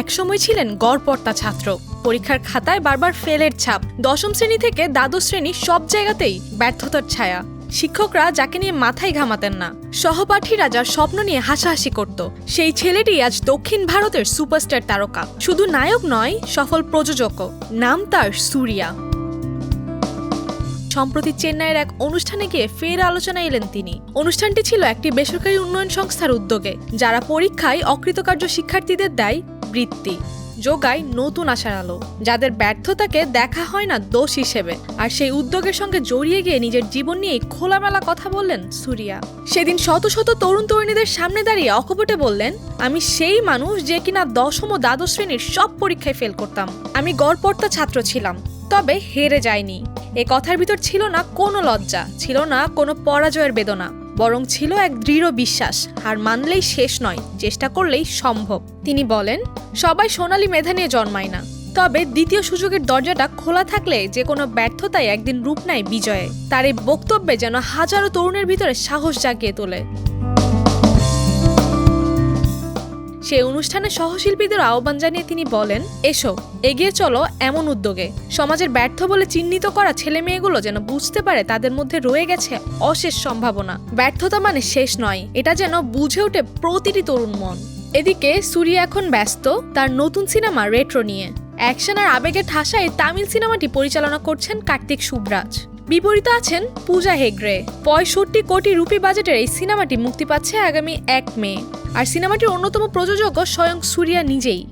একসময় ছিলেন গড়পর্তা ছাত্র। পরীক্ষার খাতায় বারবার ফেলের ছাপ। দশম শ্রেণি থেকে দ্বাদশ শ্রেণি সব জায়গাতেই ব্যর্থতার ছায়া। শিক্ষকরা যাকে নিয়ে মাথায় ঘামাতেন না। সহপাঠীরা যার স্বপ্ন নিয়ে হাসাহাসি করত। সেই ছেলেটি আজ দক্ষিণ ভারতের সুপারস্টার তারকা। শুধু নায়ক নয়, সফল প্রযোজকও। নাম তার সুরিয়া। সম্প্রতি চেন্নাইয়ের এক অনুষ্ঠানে গিয়ে ফের আলোচনায় এলেন তিনি। অনুষ্ঠানটি ছিল একটি বেসরকারি উন্নয়ন সংস্থার উদ্যোগে, যারা পরীক্ষায় অকৃতকার্য শিক্ষার্থীদের দেয় বৃত্তি যোগায় নতুন আশার আলো, যাদের ব্যর্থতাকে দেখা হয় না দোষ হিসেবে। আর সেই উদ্যোগের সঙ্গে জড়িয়ে গিয়ে নিজের জীবন নিয়ে খোলামেলা কথা বললেন সুরিয়া। সেদিন শত শত তরুণ তরুণীদের সামনে দাঁড়িয়ে অকপটে বললেন, আমি সেই মানুষ যে কিনা দশম ও দ্বাদশ শ্রেণির সব পরীক্ষায় ফেল করতাম। আমি গড়পড়তা ছাত্র ছিলাম, তবে হেরে যায়নি এ কথার ভিতর ছিল না কোনো লজ্জা, ছিল না কোনো পরাজয়ের বেদনা। বরং ছিল এক দৃঢ় বিশ্বাস, আর মানলেই শেষ নয়, চেষ্টা করলেই সম্ভব। তিনি বলেন, সবাই সোনালি মেধা নিয়ে জন্মায় না। তবে দ্বিতীয় সুযোগের দরজাটা খোলা থাকলে যে কোনো ব্যর্থতায় একদিন রূপ নেয় বিজয়ে। তার এই বক্তব্যে যেন হাজারো তরুণের ভিতরে সাহস জাগিয়ে তোলে। সে অনুষ্ঠানে সহশিল্পীদের আহ্বান জানিয়ে তিনি বলেন, এসো, এগিয়ে চলো এমন উদ্যোগে। সমাজের ব্যর্থ বলে চিহ্নিত করা ছেলে মেয়েগুলো যেন বুঝতে পারে তাদের মধ্যে রয়ে গেছে অশেষ সম্ভাবনা। ব্যর্থতা মানে শেষ নয়, এটা যেন বুঝে ওঠে প্রতিটি তরুণ মন। এদিকে সুরিয়া এখন ব্যস্ত, তার নতুন সিনেমা রেট্রো নিয়ে। অ্যাকশন আর আবেগের ঠাসায় তামিল সিনেমাটি পরিচালনা করছেন কার্তিক সুবরাজ। বিপরীতে আছেন পূজা হেগড়ে। পঁয়ষট্টি কোটি রুপি বাজেটের এই সিনেমাটি মুক্তি পাচ্ছে আগামী এক মে। আর সিনেমাটির অন্যতম প্রযোজকও স্বয়ং সুরিয়া নিজেই।